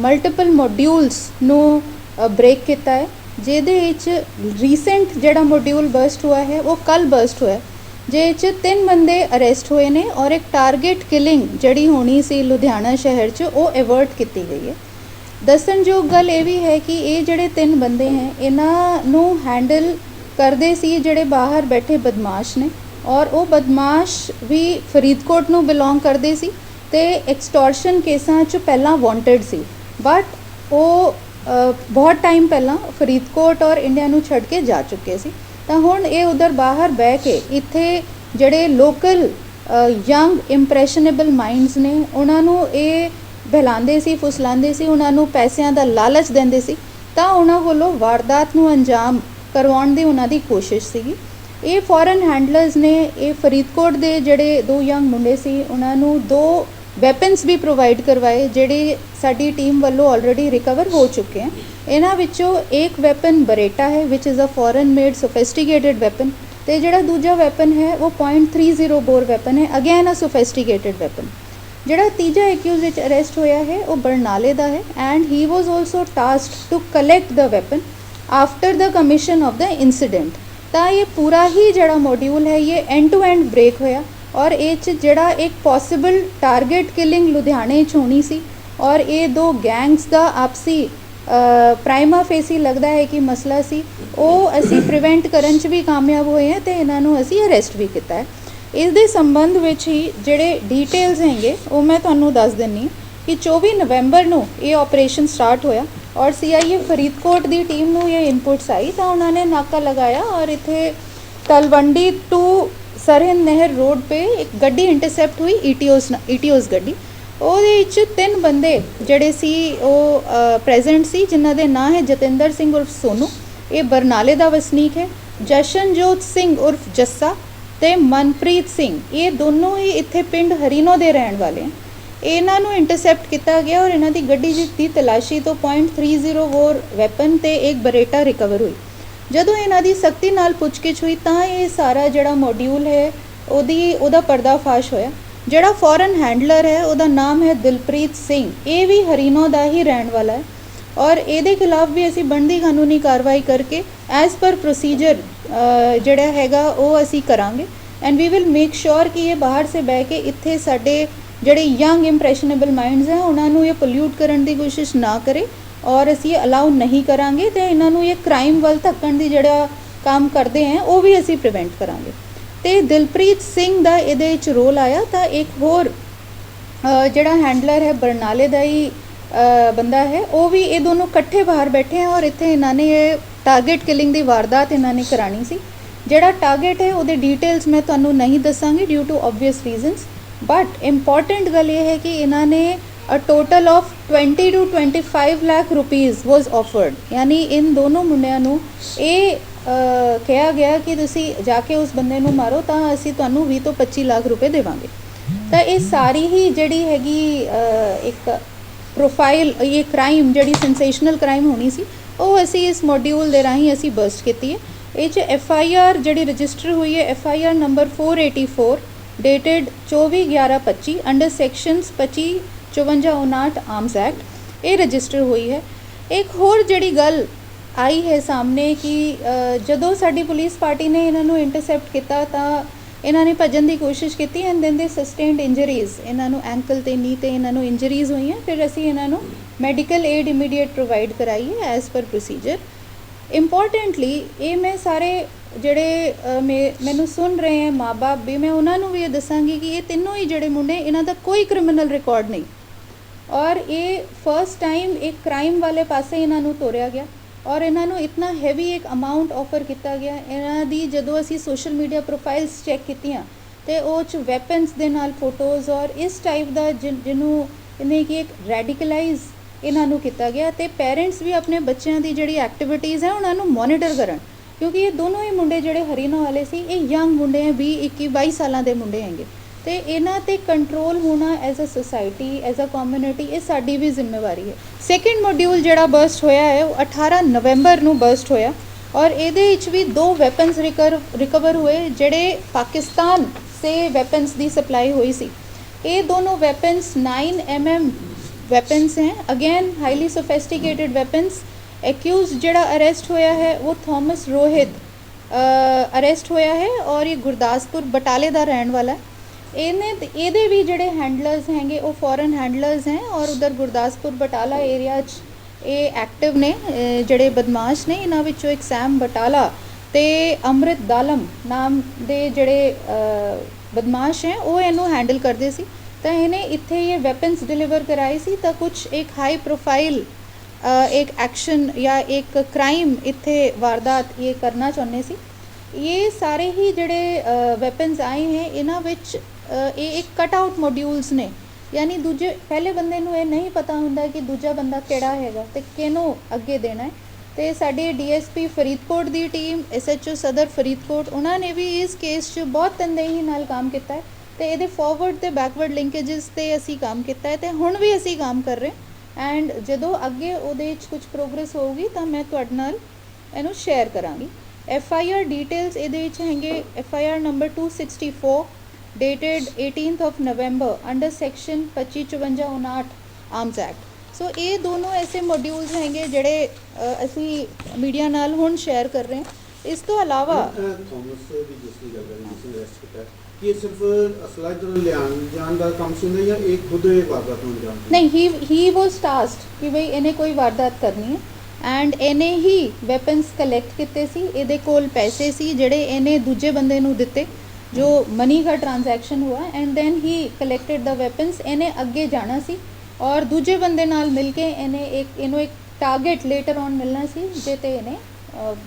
Multiple modules ਨੂੰ break ਕੀਤਾ ਹੈ, ਜਿਹਦੇ ਵਿੱਚ ਰੀਸੈਂਟ ਜਿਹੜਾ ਮੋਡਿਊਲ ਬਰਸਟ ਹੋਇਆ ਹੈ, ਉਹ ਕੱਲ ਬਰਸਟ ਹੋਇਆ ਜਿਹਦੇ 'ਚ ਤਿੰਨ ਬੰਦੇ ਅਰੈਸਟ ਹੋਏ ਨੇ ਔਰ ਇੱਕ ਟਾਰਗੇਟ ਕਿਲਿੰਗ ਜਿਹੜੀ ਹੋਣੀ ਸੀ ਲੁਧਿਆਣਾ ਸ਼ਹਿਰ 'ਚ, ਉਹ ਐਵਰਟ ਕੀਤੀ ਗਈ ਹੈ। ਦੱਸਣਯੋਗ ਗੱਲ ਇਹ ਵੀ ਹੈ ਕਿ ਇਹ ਜਿਹੜੇ ਤਿੰਨ ਬੰਦੇ ਹੈ, ਇਹਨਾਂ ਨੂੰ ਹੈਂਡਲ ਕਰਦੇ ਸੀ ਜਿਹੜੇ ਬਾਹਰ ਬੈਠੇ ਬਦਮਾਸ਼ ਨੇ ਔਰ ਉਹ ਬਦਮਾਸ਼ ਵੀ ਫਰੀਦਕੋਟ ਨੂੰ ਬਿਲੋਂਗ ਕਰਦੇ ਸੀ ਤੇ ਐਕਸਟੋਰਸ਼ਨ ਕੇਸਾਂ 'ਚ ਪਹਿਲਾਂ ਵਾਂਟਡ ਸੀ। ਬਟ ਉਹ ਬਹੁਤ ਟਾਈਮ ਪਹਿਲਾਂ ਫਰੀਦਕੋਟ ਔਰ ਇੰਡੀਆ ਨੂੰ ਛੱਡ ਕੇ ਜਾ ਚੁੱਕੇ ਸੀ। ਤਾਂ ਹੁਣ ਇਹ ਉਧਰ ਬਾਹਰ ਬਹਿ ਕੇ ਇੱਥੇ ਜਿਹੜੇ ਲੋਕਲ ਯੰਗ ਇੰਪ੍ਰੈਸ਼ਨੇਬਲ ਮਾਈਂਡਸ ਨੇ, ਉਹਨਾਂ ਨੂੰ ਇਹ ਬਹਿਲਾਉਂਦੇ ਸੀ, ਫੁਸਲਾਉਂਦੇ ਸੀ, ਉਹਨਾਂ ਨੂੰ ਪੈਸਿਆਂ ਦਾ ਲਾਲਚ ਦਿੰਦੇ ਸੀ। ਤਾਂ ਉਹਨਾਂ ਵੱਲੋਂ ਵਾਰਦਾਤ ਨੂੰ ਅੰਜਾਮ ਕਰਵਾਉਣ ਦੀ ਉਹਨਾਂ ਦੀ ਕੋਸ਼ਿਸ਼ ਸੀਗੀ। ਇਹ ਫੋਰਨ ਹੈਂਡਲਰਸ ਨੇ ਇਹ ਫਰੀਦਕੋਟ ਦੇ ਜਿਹੜੇ ਦੋ ਯੰਗ ਮੁੰਡੇ ਸੀ, ਉਹਨਾਂ ਨੂੰ ਦੋ ਵੈਪਨਸ ਵੀ ਪ੍ਰੋਵਾਈਡ ਕਰਵਾਏ ਜਿਹੜੇ ਸਾਡੀ ਟੀਮ ਵੱਲੋਂ ਆਲਰੇਡੀ ਰਿਕਵਰ ਹੋ ਚੁੱਕੇ ਹਨ ਇਹਨਾਂ ਵਿੱਚੋਂ ਇੱਕ ਵੈਪਨ ਬਰੇਟਾ ਹੈ which is a foreign made sophisticated weapon ਤੇ ਜਿਹੜਾ ਦੂਜਾ ਵੈਪਨ ਹੈ ਉਹ .30 ਬੋਰ ਵੈਪਨ ਹੈ ਅਗੇਨ ਅ ਸੋਫਿਸਟੀਕੇਟਿਡ ਵੈਪਨ ਜਿਹੜਾ ਤੀਜਾ ਐਕਿਊਜ਼ ਵਿੱਚ ਅਰੈਸਟ ਹੋਇਆ ਹੈ ਉਹ ਬਰਨਾਲੇ ਦਾ ਹੈ and he was also tasked to collect the weapon after the commission of the incident ਤਾਂ ਇਹ ਪੂਰਾ ਹੀ ਜਿਹੜਾ ਮੋਡਿਊਲ ਹੈ ਇਹ ਐਂਡ ਟੂ ਐਂਡ ਬ੍ਰੇਕ ਹੋਇਆ ਔਰ ਇਹ ਚ ਜਿਹੜਾ ਇੱਕ ਪੋਸੀਬਲ ਟਾਰਗੇਟ ਕਿਲਿੰਗ ਲੁਧਿਆਣੇ ਚ ਹੋਣੀ ਸੀ ਔਰ ਇਹ ਦੋ ਗੈਂਗਸ ਦਾ ਆਪਸੀ ਪ੍ਰਾਈਮਾ ਫੇਸੀ ਲੱਗਦਾ ਹੈ ਕਿ ਮਸਲਾ ਸੀ। ਉਹ ਅਸੀਂ ਪ੍ਰੀਵੈਂਟ ਕਰਨ ਚ ਵੀ ਕਾਮਯਾਬ ਹੋਏ ਹਾਂ ਤੇ ਇਹਨਾਂ ਨੂੰ ਅਸੀਂ ਅਰੈਸਟ ਵੀ ਕੀਤਾ ਹੈ। ਇਸ ਦੇ ਸੰਬੰਧ ਵਿੱਚ ਹੀ ਜਿਹੜੇ ਡੀਟੇਲਸ ਹੈਗੇ, ਉਹ ਮੈਂ ਤੁਹਾਨੂੰ ਦੱਸ ਦਿੰਨੀ ਹਾਂ ਕਿ 24 ਨਵੰਬਰ ਨੂੰ ਇਹ ਆਪਰੇਸ਼ਨ ਸਟਾਰਟ ਹੋਇਆ ਔਰ ਸੀਆਈਏ ਫਰੀਦਕੋਟ ਦੀ ਟੀਮ ਨੂੰ ਇਹ ਇਨਪੁਟਸ ਆਈ ਤਾਂ ਉਹਨਾਂ ਨੇ ਨਾਕਾ ਲਗਾਇਆ ਔਰ ਇੱਥੇ ਤਲਵੰਡੀ ਟੂ ਸਰਹਿੰਦ ਨਹਿਰ ਰੋਡ ਤੇ ਇੱਕ ਗੱਡੀ ਇੰਟਰਸੈਪਟ ਹੋਈ E ਈਟੀਓਸ ਈਟੀਓਸ ਗੱਡੀ। ਉਹਦੇ ਵਿੱਚ ਤਿੰਨ ਬੰਦੇ ਜਿਹੜੇ ਸੀ, ਉਹ ਪ੍ਰੈਜ਼ੈਂਟ ਸੀ, ਜਿਨ੍ਹਾਂ ਦੇ ਨਾਂ ਹੈ ਜਤਿੰਦਰ ਸਿੰਘ ਉਰਫ ਸੋਨੂ। ਇਹ ਬਰਨਾਲੇ ਦਾ ਵਸਨੀਕ ਹੈ। ਜਸ਼ਨਜੋਤ ਸਿੰਘ ਉਰਫ ਜੱਸਾ ਤੇ ਮਨਪ੍ਰੀਤ ਸਿੰਘ। ਇਹ ਦੋਨੋਂ ਹੀ ਇੱਥੇ ਪਿੰਡ ਹਰੀਨੋ ਦੇ ਰਹਿਣ ਵਾਲੇ ਹਨ। ਇਹਨਾਂ ਨੂੰ ਇੰਟਰਸੈਪਟ ਕੀਤਾ ਗਿਆ ਔਰ ਇਹਨਾਂ ਦੀ ਗੱਡੀ ਦੀ ਤਲਾਸ਼ੀ ਤੋਂ .30 ਬੋਰ ਵੈਪਨ ਤੇ ਇੱਕ ਬਰੇਟਾ ਰਿਕਵਰ ਹੋਈ। ਜਦੋਂ ਇਹਨਾਂ ਦੀ ਸਖਤੀ ਨਾਲ ਪੁੱਛਗਿੱਛ ਹੋਈ ਤਾਂ ਇਹ ਸਾਰਾ ਜਿਹੜਾ ਮੋਡਿਊਲ ਹੈ, ਉਹਦੀ, ਉਹਦਾ ਪਰਦਾਫਾਸ਼ ਹੋਇਆ। ਜਿਹੜਾ ਫੋਰਨ ਹੈਂਡਲਰ ਹੈ, ਉਹਦਾ ਨਾਮ ਹੈ ਦਿਲਪ੍ਰੀਤ ਸਿੰਘ। ਇਹ ਵੀ ਹਰੀਨੋ ਦਾ ਹੀ ਰਹਿਣ ਵਾਲਾ ਹੈ। ਔਰ ਇਹਦੇ ਖਿਲਾਫ ਵੀ ਅਸੀਂ ਬਣਦੀ ਕਾਨੂੰਨੀ ਕਾਰਵਾਈ ਕਰਕੇ ਐਸ ਪਰ ਪ੍ਰੋਸੀਜਰ ਜਿਹੜਾ ਹੈਗਾ, ਉਹ ਅਸੀਂ ਕਰਾਂਗੇ। And we will make sure ਕਿ ਇਹ ਬਾਹਰ ਸੇ ਬਹਿ ਕੇ ਇੱਥੇ ਸਾਡੇ ਜਿਹੜੇ ਯੰਗ ਇੰਪ੍ਰੈਸ਼ਨੇਬਲ ਮਾਈਂਡਸ ਹੈ, ਉਹਨਾਂ ਨੂੰ ਇਹ ਪੋਲਿਊਟ ਕਰਨ ਦੀ ਕੋਸ਼ਿਸ਼ ਨਾ ਕਰੇ। ਔਰ ਅਸੀਂ ਅਲਾਉ ਨਹੀਂ ਕਰਾਂਗੇ ਤੇ ਇਹਨਾਂ ਨੂੰ ਇਹ ਕ੍ਰਾਈਮ ਵੱਲ ਧੱਕਣ ਦੀ ਜਿਹੜਾ ਕੰਮ ਕਰਦੇ ਹੈ ਉਹ ਵੀ ਅਸੀਂ ਪ੍ਰੀਵੈਂਟ ਕਰਾਂਗੇ। ਤੇ ਦਿਲਪ੍ਰੀਤ ਸਿੰਘ ਦਾ ਇਹਦੇ ਵਿੱਚ ਰੋਲ ਆਇਆ ਤਾਂ ਇੱਕ ਹੋਰ ਜਿਹੜਾ ਹੈਂਡਲਰ ਹੈ, ਬਰਨਾਲੇ ਦਾ ਹੀ ਬੰਦਾ ਹੈ, ਉਹ ਵੀ ਇਹ ਦੋਨੋਂ ਇਕੱਠੇ ਬਾਹਰ ਬੈਠੇ ਆ ਔਰ ਇੱਥੇ ਇਹਨਾਂ ਨੇ ਇਹ ਟਾਰਗੇਟ ਕਿਲਿੰਗ ਦੀ ਵਾਰਦਾਤ ਇਹਨਾਂ ਨੇ ਕਰਾਣੀ ਸੀ। ਜਿਹੜਾ ਟਾਰਗੇਟ ਹੈ, ਉਹਦੇ ਡੀਟੇਲਸ ਮੈਂ ਤੁਹਾਨੂੰ ਨਹੀਂ ਦੱਸਾਂਗੀ due to obvious reasons but important ਗੱਲ ਇਹ ਹੈ ਕਿ ਇਹਨਾਂ ਨੇ a total of 20 to 25 lakh rupees was offered ਯਾਨੀ ਇਨ ਦੋਨੋਂ ਮੁੰਡਿਆਂ ਨੂੰ ਇਹ ਕਿਹਾ ਗਿਆ ਕਿ ਤੁਸੀਂ ਜਾ ਕੇ ਉਸ ਬੰਦੇ ਨੂੰ ਮਾਰੋ ਤਾਂ ਅਸੀਂ ਤੁਹਾਨੂੰ 20 ਤੋਂ 25 ਲੱਖ ਰੁਪਏ ਦੇਵਾਂਗੇ ਤਾਂ ਇਹ ਸਾਰੀ ਹੀ ਜਿਹੜੀ ਹੈਗੀ ਇੱਕ ਪ੍ਰੋਫਾਈਲ ਇਹ ਕ੍ਰਾਈਮ ਜਿਹੜੀ ਸੈਂਸੇਸ਼ਨਲ ਕ੍ਰਾਈਮ ਹੋਣੀ ਸੀ ਉਹ ਅਸੀਂ ਇਸ ਮੋਡਿਊਲ ਦੇ ਰਾਹੀਂ ਅਸੀਂ ਬਸਟ ਕੀਤੀ ਹੈ ਇਹ ਚ ਐਫ ਆਈ ਆਰ ਜਿਹੜੀ ਰਜਿਸਟਰ ਹੋਈ ਹੈ F I R number 484 dated 24/11/25 under sections 25 54 59 arms act, ਇਹ ਰਜਿਸਟਰ ਹੋਈ ਹੈ। ਇੱਕ ਹੋਰ ਜਿਹੜੀ ਗੱਲ ਆਈ ਹੈ ਸਾਹਮਣੇ ਕਿ ਜਦੋਂ ਸਾਡੀ ਪੁਲਿਸ ਪਾਰਟੀ ਨੇ ਇਹਨਾਂ ਨੂੰ ਇੰਟਰਸੈਪਟ ਕੀਤਾ ਤਾਂ ਇਹਨਾਂ ਨੇ ਭੱਜਣ ਦੀ ਕੋਸ਼ਿਸ਼ ਕੀਤੀ ਐਂਡ ਦੈਨ ਦੇ ਸਸਟੇਨਡ ਇੰਜਰੀਜ਼ ਇਹਨਾਂ ਨੂੰ ਐਂਕਲ ਤੇ ਨੀ ਤੇ ਇਹਨਾਂ ਨੂੰ ਇੰਜਰੀਜ਼ ਹੋਈਆਂ, ਫਿਰ ਅਸੀਂ ਇਹਨਾਂ ਨੂੰ ਮੈਡੀਕਲ ਏਡ ਇਮੀਡੀਏਟ ਪ੍ਰੋਵਾਈਡ ਕਰਾਈ ਹੈ ਐਸ ਪਰ ਪ੍ਰੋਸੀਜਰ ਇੰਪੋਰਟੈਂਟਲੀ ਇਹ ਮੈਂ ਸਾਰੇ ਜਿਹੜੇ ਮੇ- ਮੈਨੂੰ ਸੁਣ ਰਹੇ ਹੈ ਮਾਪੇ ਵੀ, ਮੈਂ ਉਹਨਾਂ ਨੂੰ ਵੀ ਇਹ ਦੱਸਾਂਗੀ ਕਿ ਇਹ ਤਿੰਨੋਂ ਹੀ ਜਿਹੜੇ ਮੁੰਡੇ, ਇਹਨਾਂ ਦਾ ਕੋਈ ਕ੍ਰਿਮੀਨਲ ਰਿਕਾਰਡ ਨਹੀਂ। ਔਰ ਇਹ ਫਰਸਟ ਟਾਈਮ ਇੱਕ ਕ੍ਰਾਈਮ ਵਾਲੇ ਪਾਸੇ ਇਹਨਾਂ ਨੂੰ ਤੋਰਿਆ ਗਿਆ ਔਰ ਇਹਨਾਂ ਨੂੰ ਇਤਨਾ ਹੈਵੀ ਇੱਕ ਅਮਾਉਂਟ ਆਫਰ ਕੀਤਾ ਗਿਆ। ਇਹਨਾਂ ਦੀ ਜਦੋਂ ਅਸੀਂ ਸੋਸ਼ਲ ਮੀਡੀਆ ਪ੍ਰੋਫਾਈਲਸ ਚੈੱਕ ਕੀਤੀਆਂ ਤੇ ਉਹ ਚ ਵੈਪਨਸ ਦੇ ਨਾਲ ਫੋਟੋਜ਼ ਔਰ ਇਸ ਟਾਈਪ ਦਾ ਜਿਨ- ਜਿਹਨੂੰ ਇਹਨੇ ਕਿ ਇੱਕ ਰੈਡੀਕਲਾਈਜ਼ ਇਹਨਾਂ ਨੂੰ ਕੀਤਾ ਗਿਆ ਤੇ ਪੇਰੈਂਟਸ ਵੀ ਆਪਣੇ ਬੱਚਿਆਂ ਦੀ ਜਿਹੜੀ ਐਕਟੀਵਿਟੀਜ਼ ਹੈ ਉਹਨਾਂ ਨੂੰ ਮੋਨੀਟਰ ਕਰਨ ਕਿਉਂਕਿ ਇਹ ਦੋਨੋਂ ਹੀ ਮੁੰਡੇ ਜਿਹੜੇ ਹਰੀਨਾ ਵਾਲੇ ਸੀ, ਇਹ ਯੰਗ ਮੁੰਡੇ ਹੈ 20 21 22 ਸਾਲਾਂ ਦੇ ਮੁੰਡੇ ਹੈਗੇ। ਤੇ ਇਹਨਾਂ ਤੇ ਕੰਟਰੋਲ ਹੋਣਾ as a society as a community ਇਹ ਸਾਡੀ ਵੀ ਜ਼ਿੰਮੇਵਾਰੀ ਹੈ। ਸੈਕਿੰਡ ਮੋਡਿਊਲ ਜਿਹੜਾ ਬਰਸਟ ਹੋਇਆ ਹੈ, ਉਹ 18 ਨਵੰਬਰ ਨੂੰ ਬਰਸਟ ਹੋਇਆ ਔਰ ਇਹਦੇ ਵਿੱਚ ਵੀ ਦੋ ਵੈਪਨਸ ਰਿਕਵਰ ਹੋਏ, ਜਿਹੜੇ ਪਾਕਿਸਤਾਨ ਸੇ ਵੈਪਨਸ ਦੀ ਸਪਲਾਈ ਹੋਈ ਸੀ। ਇਹ ਦੋਨੋਂ ਵੈਪਨਸ 9 mm ਵੈਪਨਸ ਹੈ। Again highly sophisticated weapons accused ਜਿਹੜਾ ਅਰੈਸਟ ਹੋਇਆ ਹੈ, ਉਹ ਥਾਮਸ ਰੋਹਿਤ ਅਰੈਸਟ ਹੋਇਆ ਹੈ ਔਰ ਇਹ ਗੁਰਦਾਸਪੁਰ ਬਟਾਲੇ ਦਾ ਰਹਿਣ ਵਾਲਾ ਹੈ। ਇਹਨੇ ਇਹਦੇ ਵੀ ਜਿਹੜੇ ਹੈਂਡਲਰਸ ਹੈਗੇ, ਉਹ ਫੋਰਨ ਹੈਂਡਲਰਸ ਹੈ ਔਰ ਉਧਰ ਗੁਰਦਾਸਪੁਰ ਬਟਾਲਾ ਏਰੀਆ 'ਚ ਇਹ ਐਕਟਿਵ ਨੇ ਜਿਹੜੇ ਬਦਮਾਸ਼ ਨੇ, ਇਹਨਾਂ ਵਿੱਚੋਂ ਇੱਕ ਸੈਮ ਬਟਾਲਾ ਤੇ ਅੰਮ੍ਰਿਤ ਦਾਲਮ ਨਾਮ ਦੇ ਜਿਹੜੇ ਬਦਮਾਸ਼ ਹੈ, ਉਹ ਇਹਨੂੰ ਹੈਂਡਲ ਕਰਦੇ ਸੀ। ਤਾਂ ਇਹਨੇ ਇੱਥੇ ਇਹ ਵੈਪਨਸ ਡਿਲੀਵਰ ਕਰਾਏ ਸੀ ਤਾਂ ਕੁਝ ਇੱਕ ਹਾਈ ਪ੍ਰੋਫਾਈਲ ਇੱਕ ਐਕਸ਼ਨ ਜਾਂ ਇੱਕ ਕ੍ਰਾਈਮ ਇੱਥੇ ਵਾਰਦਾਤ ਇਹ ਕਰਨਾ ਚਾਹੁੰਦੇ ਸੀ। ਇਹ ਸਾਰੇ ਹੀ ਜਿਹੜੇ ਵੈਪਨਸ ਆਏ ਹੈ, ਇਹਨਾਂ ਵਿੱਚ ਇਹ ਇੱਕ ਕਟ ਆਊਟ ਮੋਡਿਊਲਸ ਨੇ। ਯਾਨੀ ਦੂਜੇ, ਪਹਿਲੇ ਬੰਦੇ ਨੂੰ ਇਹ ਨਹੀਂ ਪਤਾ ਹੁੰਦਾ ਕਿ ਦੂਜਾ ਬੰਦਾ ਕਿਹੜਾ ਹੈਗਾ ਤੇ ਕਿਹਨੂੰ ਅੱਗੇ ਦੇਣਾ ਹੈ। ਤੇ ਸਾਡੇ ਡੀਐਸਪੀ ਫਰੀਦਕੋਟ ਦੀ ਟੀਮ ਐਸਐਚਓ ਸਦਰ ਫਰੀਦਕੋਟ, ਉਹਨਾਂ ਨੇ ਵੀ ਇਸ ਕੇਸ 'ਚ ਬਹੁਤ ਤਨਦੇਹੀ ਨਾਲ ਕੰਮ ਕੀਤਾ ਹੈ। ਤੇ ਇਹਦੇ ਫਾਰਵਰਡ ਤੇ ਬੈਕਵਰਡ ਲਿੰਕੇजेस ਤੇ ਅਸੀਂ ਕੰਮ ਕੀਤਾ ਹੈ ਤੇ ਹੁਣ ਵੀ ਅਸੀਂ ਕੰਮ ਕਰ ਰਹੇ ਐਂਡ ਜਦੋਂ ਅੱਗੇ ਉਹਦੇ 'ਚ ਕੁਝ ਪ੍ਰੋਗਰੈਸ ਹੋਊਗੀ ਤਾਂ ਮੈਂ ਤੁਹਾਡੇ ਨਾਲ ਇਹਨੂੰ ਸ਼ੇਅਰ ਕਰਾਂਗੀ। ਐਫ ਆਈ ਆਰ ਡੀਟੇਲਸ ਇਹਦੇ ਵਿੱਚ ਹੈਗੇ F I R number 264 dated 18th of November under section 2559 arms act so ਇਹ ਦੋਨੋਂ ਐਸੇ ਮੋਡਿਊਲਸ ਹੈਗੇ ਜਿਹੜੇ ਅਸੀਂ ਮੀਡੀਆ ਨਾਲ ਹੁਣ ਸ਼ੇਅਰ ਕਰ ਰਹੇ ਹਾਂ ਇਸ ਤੋਂ ਇਲਾਵਾ ਥੋਮਸ ਦੀ ਗੱਲ ਜਿਸ ਨੇ ਕੀਤਾ ਕੀ ਸਿਰਫ ਅਸਲਾ ਲਿਆਉਣ ਜਾਣ ਦਾ ਕੰਮ ਸੀ ਹੁੰਦਾ ਜਾਂ ਇਹ ਖੁਦ ਇਹ ਵਾਰਦਾਤ ਨੂੰ ਅੰਜਾਮ? ਨਹੀਂ ਹੀ ਹੀ ਵਾਸ ਟਾਸਕਡ ਕਿ ਬਈ ਇਹਨੇ ਕੋਈ ਵਾਰਦਾਤ ਕਰਨੀ ਹੈ ਐਂਡ ਇਹਨੇ ਹੀ ਵੈਪਨਸ ਕਲੈਕਟ ਕੀਤੇ ਸੀ ਇਹਦੇ ਕੋਲ ਪੈਸੇ ਸੀ ਜਿਹੜੇ ਇਹਨੇ ਦੂਜੇ ਬੰਦੇ ਨੂੰ ਦਿੱਤੇ ਜੋ ਮਨੀ ਦਾ ਟ੍ਰਾਂਜੈਕਸ਼ਨ ਹੋਇਆ ਐਂਡ ਦੈਨ ਹੀ ਕਲੈਕਟਡ ਦਾ ਵੈਪਨਸ ਇਹਨੇ ਅੱਗੇ ਜਾਣਾ ਸੀ, ਔਰ ਦੂਜੇ ਬੰਦੇ ਨਾਲ ਮਿਲ ਕੇ ਇਹਨੇ ਇੱਕ, ਇਹਨੂੰ ਇੱਕ ਟਾਰਗੇਟ ਲੇਟਰ ਔਨ ਮਿਲਣਾ ਸੀ ਜੇ ਤੇ ਇਹਨੇ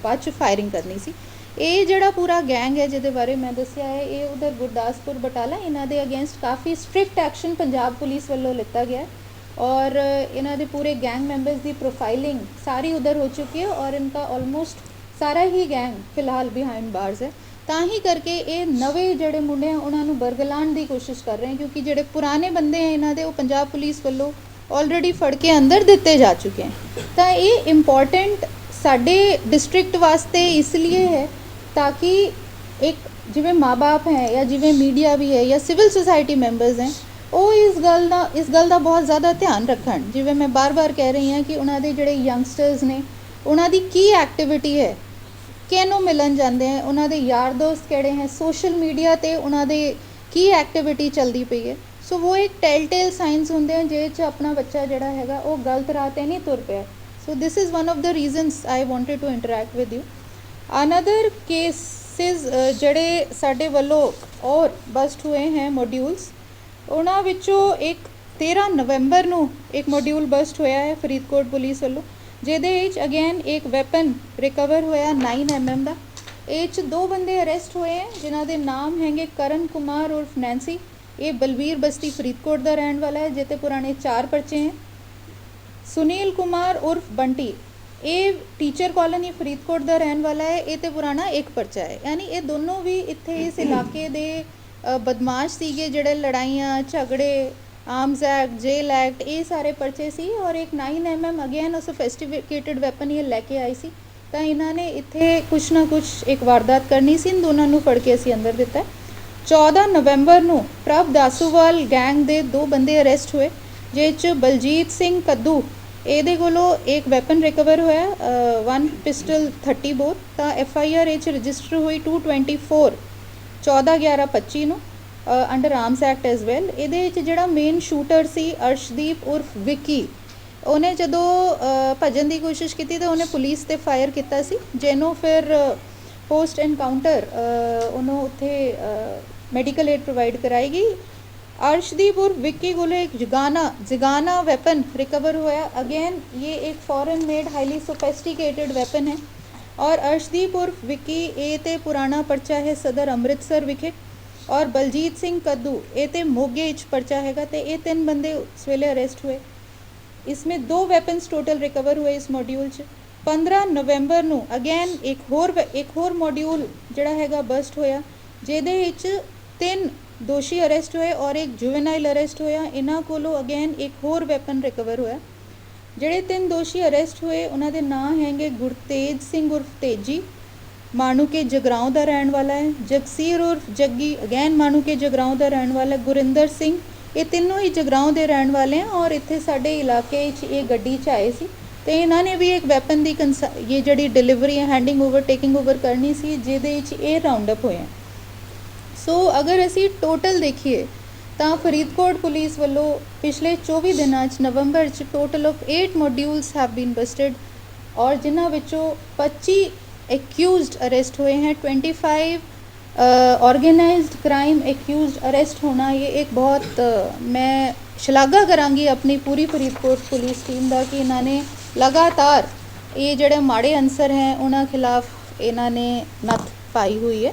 ਬਾਅਦ ਚ ਫਾਇਰਿੰਗ ਕਰਨੀ ਸੀ। ਇਹ ਜਿਹੜਾ ਪੂਰਾ ਗੈਂਗ ਹੈ, ਜਿਹਦੇ ਬਾਰੇ ਮੈਂ ਦੱਸਿਆ ਹੈ, ਇਹ ਉਧਰ ਗੁਰਦਾਸਪੁਰ ਬਟਾਲਾ, ਇਹਨਾਂ ਦੇ ਅਗੇਂਸਟ ਕਾਫੀ ਸਟ੍ਰਿਕਟ ਐਕਸ਼ਨ ਪੰਜਾਬ ਪੁਲਿਸ ਵੱਲੋਂ ਲਿੱਤਾ ਗਿਆ ਔਰ ਇਹਨਾਂ ਦੇ ਪੂਰੇ ਗੈਂਗ ਮੈਂਬਰਸ ਦੀ ਪ੍ਰੋਫਾਈਲਿੰਗ ਸਾਰੀ ਉਧਰ ਹੋ ਚੁੱਕੀ ਹੈ, ਔਰ ਇਨਕਾ ਆਲਮੋਸਟ ਸਾਰਾ ਹੀ ਗੈਂਗ ਫਿਲਹਾਲ ਬਿਹਾਈਂਡ ਬਾਰਸ ਹੈ। ਤਾਂ ਹੀ ਕਰਕੇ ਇਹ ਨਵੇਂ ਜਿਹੜੇ ਮੁੰਡੇ ਆ, ਉਹਨਾਂ ਨੂੰ ਬਰਗਲਾਉਣ ਦੀ ਕੋਸ਼ਿਸ਼ ਕਰ ਰਹੇ ਕਿਉਂਕਿ ਜਿਹੜੇ ਪੁਰਾਣੇ ਬੰਦੇ ਆ ਇਹਨਾਂ ਦੇ, ਉਹ ਪੰਜਾਬ ਪੁਲਿਸ ਵੱਲੋਂ ਆਲਰੇਡੀ ਫੜ ਕੇ ਅੰਦਰ ਦਿੱਤੇ ਜਾ ਚੁੱਕੇ ਹੈ ਤਾਂ ਇਹ ਇੰਪੋਰਟੈਂਟ ਸਾਡੇ ਡਿਸਟ੍ਰਿਕਟ ਵਾਸਤੇ ਇਸ ਲਈ ਹੈ ਤਾਂ ਕਿ ਇੱਕ ਜਿਵੇਂ ਮਾਪੇ ਹੈ ਜਾਂ ਜਿਵੇਂ ਮੀਡੀਆ ਵੀ ਹੈ ਜਾਂ ਸਿਵਲ ਸੁਸਾਇਟੀ ਮੈਂਬਰਸ ਹੈ, ਉਹ ਇਸ ਗੱਲ ਦਾ, ਇਸ ਗੱਲ ਦਾ ਬਹੁਤ ਜ਼ਿਆਦਾ ਧਿਆਨ ਰੱਖਣ। ਜਿਵੇਂ ਮੈਂ ਬਾਰ-ਬਾਰ ਕਹਿ ਰਹੀ ਹਾਂ ਕਿ ਉਹਨਾਂ ਦੇ ਜਿਹੜੇ ਯੰਗਸਟਰਸ ਨੇ, ਉਹਨਾਂ ਦੀ ਕੀ ਐਕਟੀਵਿਟੀ ਹੈ ਕਿਹਨੂੰ ਮਿਲਣ ਜਾਂਦੇ ਹੈ ਉਹਨਾਂ ਦੇ ਯਾਰ ਦੋਸਤ ਕਿਹੜੇ ਹੈ ਸੋਸ਼ਲ ਮੀਡੀਆ ਤੇ ਉਹਨਾਂ ਦੇ ਕੀ ਐਕਟੀਵਿਟੀ ਚੱਲਦੀ ਪਈ ਹੈ। ਸੋ ਉਹ ਇੱਕ ਟੈਲਟੇਲ ਸਾਈਨਸ ਹੁੰਦੇ ਹਨ ਜਿਹਦੇ 'ਚ ਆਪਣਾ ਬੱਚਾ ਜਿਹੜਾ ਹੈਗਾ, ਉਹ ਗਲਤ ਰਾਹ ਤੇ ਨਹੀਂ ਤੁਰ ਪਿਆ। So this is one of the reasons I wanted to interact with you another cases ਜਿਹੜੇ ਸਾਡੇ ਵੱਲੋਂ ਔਰ ਬਸਟ ਹੋਏ ਹੈ ਮੋਡਿਊਲਸ ਉਹਨਾਂ ਵਿੱਚੋਂ ਇੱਕ 13 ਨਵੰਬਰ ਨੂੰ ਇੱਕ ਮੋਡਿਊਲ ਬਸਟ ਹੋਇਆ ਹੈ, ਫਰੀਦਕੋਟ ਪੁਲਿਸ ਵੱਲੋਂ। ਜਿਹਦੇ ਵਿੱਚ ਅਗੇਨ ਇੱਕ ਵੈਪਨ ਰਿਕਵਰ ਹੋਇਆ 9 mm ਦਾ। ਇਹ 'ਚ ਦੋ ਬੰਦੇ ਅਰੈਸਟ ਹੋਏ ਹੈ ਜਿਨ੍ਹਾਂ ਦੇ ਨਾਮ ਹੈਗੇ ਕਰਨ ਕੁਮਾਰ ਉਰਫ ਨੈਂਸੀ। ਇਹ ਬਲਬੀਰ ਬਸਤੀ ਫਰੀਦਕੋਟ ਦਾ ਰਹਿਣ ਵਾਲਾ ਹੈ ਜਿੱਤੇ ਪੁਰਾਣੇ ਚਾਰ ਪਰਚੇ ਹੈ। ਸੁਨੀਲ ਕੁਮਾਰ ਉਰਫ ਬੰਟੀ, ਇਹ ਟੀਚਰ ਕਾਲੋਨੀ ਫਰੀਦਕੋਟ ਦਾ ਰਹਿਣ ਵਾਲਾ ਹੈ, ਇਹ ਤੇ ਪੁਰਾਣਾ ਇੱਕ ਪਰਚਾ ਹੈ। ਯਾਨੀ ਇਹ ਦੋਨੋਂ ਵੀ ਇੱਥੇ ਇਸ ਇਲਾਕੇ ਦੇ ਬਦਮਾਸ਼ ਸੀਗੇ, ਜਿਹੜੇ ਲੜਾਈਆਂ, ਝਗੜੇ ਆਰਮਸ ਐਕਟ ਜੇਲ ਐਕਟ ਇਹ ਸਾਰੇ ਪਰਚੇ ਸੀ ਔਰ ਇੱਕ 9 mm again a sophisticated weapon ਇਹ ਲੈ ਕੇ ਆਈ ਸੀ ਤਾਂ ਇਹਨਾਂ ਨੇ ਇੱਥੇ ਕੁਛ ਨਾ ਕੁਛ ਇੱਕ ਵਾਰਦਾਤ ਕਰਨੀ ਸੀ ਇਨ ਦੋਨਾਂ ਨੂੰ ਫੜ ਕੇ ਅਸੀਂ ਅੰਦਰ ਦਿੱਤਾ ਹੈ। 14 ਨਵੰਬਰ ਨੂੰ ਪ੍ਰਭ ਦਾਸੂਵਾਲ ਗੈਂਗ ਦੇ ਦੋ ਬੰਦੇ ਅਰੈਸਟ ਹੋਏ, ਜਿਹ 'ਚ ਬਲਜੀਤ ਸਿੰਘ ਕੱਦੂ, ਇਹਦੇ ਕੋਲੋਂ ਇੱਕ ਵੈਪਨ ਰਿਕਵਰ ਹੋਇਆ ਵਨ ਪਿਸਟਲ 30 ਬੋਰ ਤਾਂ ਐਫ ਆਈ ਆਰ ਇਹ 'ਚ ਰਜਿਸਟਰ ਹੋਈ 224 14 11 25 ਨੂੰ under arms act as well ਇਹਦੇ ਵਿੱਚ ਜਿਹੜਾ ਮੇਨ ਸ਼ੂਟਰ ਸੀ ਅਰਸ਼ਦੀਪ ਉਰਫ ਵਿੱਕੀ, ਉਹਨੇ ਜਦੋਂ ਭੱਜਣ ਦੀ ਕੋਸ਼ਿਸ਼ ਕੀਤੀ ਤਾਂ ਉਹਨੇ ਪੁਲਿਸ ਤੇ ਫਾਇਰ ਕੀਤਾ ਸੀ, ਜਿਹਨੂੰ ਫਿਰ ਪੋਸਟ ਐਨਕਾਊਂਟਰ ਉਹਨੂੰ ਉੱਥੇ ਮੈਡੀਕਲ ਏਡ ਪ੍ਰੋਵਾਈਡ ਕਰਾਈ ਗਈ। ਅਰਸ਼ਦੀਪ ਔਰ ਵਿੱਕੀ ਕੋਲ ਇੱਕ ਜਗਾਨਾ ਜਗਾਨਾ ਵੈਪਨ ਰਿਕਵਰ ਹੋਇਆ। ਅਗੇਨ ਇਹ ਇੱਕ foreign made highly sophisticated weapon ਹੈ। ਔਰ ਅਰਸ਼ਦੀਪ ਔਰ ਵਿੱਕੀ, ਇਹ ਤੇ ਪੁਰਾਣਾ ਪਰਚਾ ਹੈ ਸਦਰ ਅੰਮ੍ਰਿਤਸਰ ਵਿਖੇ। ਔਰ ਬਲਜੀਤ ਸਿੰਘ ਕੱਦੂ, ਇਹ ਤੇ ਮੋਗੇ ਵਿੱਚ ਪਰਚਾ ਹੈਗਾ ਤੇ ਇਹ ਤਿੰਨ ਬੰਦੇ ਉਸ ਵੇਲੇ ਅਰੈਸਟ ਹੋਏ। ਇਸ ਵਿੱਚ ਦੋ ਵੈਪਨਸ ਟੋਟਲ ਰਿਕਵਰ ਹੋਏ ਇਸ ਮੋਡਿਊਲ 'ਚ। 15 ਨਵੰਬਰ ਨੂੰ ਅਗੇਨ ਇੱਕ ਹੋਰ ਇੱਕ ਹੋਰ ਮੋਡਿਊਲ ਜਿਹੜਾ ਹੈਗਾ ਬਸਟ ਹੋਇਆ, ਜਿਹਦੇ ਵਿੱਚ ਤਿੰਨ ਦੋਸ਼ੀ ਅਰੈਸਟ ਹੋਏ ਔਰ ਇੱਕ ਜੁਵੇਨਾਈਲ ਅਰੈਸਟ ਹੋਇਆ। ਇਹਨਾਂ ਕੋਲੋਂ ਅਗੇਨ ਇੱਕ ਹੋਰ ਵੈਪਨ ਰਿਕਵਰ ਹੋਇਆ। ਜਿਹੜੇ ਤਿੰਨ ਦੋਸ਼ੀ ਅਰੈਸਟ ਹੋਏ, ਉਹਨਾਂ ਦੇ ਨਾਂ ਹੈਗੇ ਗੁਰਤੇਜ ਸਿੰਘ ਉਰਫ ਤੇਜੀ ਮਾਣੂਕੇ ਜਗਰਾਉਂ ਦਾ ਰਹਿਣ ਵਾਲਾ ਹੈ ਜਗਸੀਰ ਉਰਫ ਜੱਗੀ ਅਗੇਨ ਮਾਣੂਕੇ ਜਗਰਾਉਂ ਦਾ ਰਹਿਣ ਵਾਲਾ ਗੁਰਿੰਦਰ ਸਿੰਘ ਇਹ ਤਿੰਨੋਂ ਹੀ ਜਗਰਾਉਂ ਦੇ ਰਹਿਣ ਵਾਲੇ ਆ ਔਰ ਇੱਥੇ ਸਾਡੇ ਇਲਾਕੇ 'ਚ ਇਹ ਗੱਡੀ 'ਚ ਆਏ ਸੀ ਤੇ ਇਹਨਾਂ ਨੇ ਵੀ ਇੱਕ ਵੈਪਨ ਦੀ ਕੰਸਾ- ਇਹ ਜਿਹੜੀ ਡਿਲੀਵਰੀ ਹੈ ਹੈਂਡਿੰਗ ਓਵਰ ਟੇਕਿੰਗ ਓਵਰ ਕਰਨੀ ਸੀ ਜਿਹਦੇ ਵਿੱਚ ਇਹ ਰਾਉਂਡ ਅਪ ਹੋਏ ਸੋ ਅਗਰ ਅਸੀਂ ਟੋਟਲ ਦੇਖੀਏ ਤਾਂ ਫਰੀਦਕੋਟ ਪੁਲਿਸ ਵੱਲੋਂ ਪਿਛਲੇ 24 ਦਿਨਾਂ 'ਚ ਨਵੰਬਰ 'ਚ total of 8 modules have been busted ਔਰ ਜਿਨ੍ਹਾਂ ਵਿੱਚੋਂ 25 ਐਕਿਊਜ਼ਡ ਅਰੈਸਟ ਹੋਏ हैं 25 ऑर्गेनाइज्ड क्राइम एक्यूज्ड अरेस्ट होना ये एक बहुत अ, मैं ਸ਼ਲਾਘਾ ਕਰਾਂਗੀ ਆਪਣੀ ਪੂਰੀ ਫਰੀਦਕੋਟ ਪੁਲਿਸ ਟੀਮ ਦਾ ਕਿ ਇਹਨਾਂ ਨੇ ਲਗਾਤਾਰ ਇਹ ਜਿਹੜੇ ਮਾੜੇ ਅਨਸਰ ਹੈ ਉਹਨਾਂ ਖਿਲਾਫ ਇਹਨਾਂ ਨੇ ਨੱਥ ਪਾਈ ਹੋਈ ਹੈ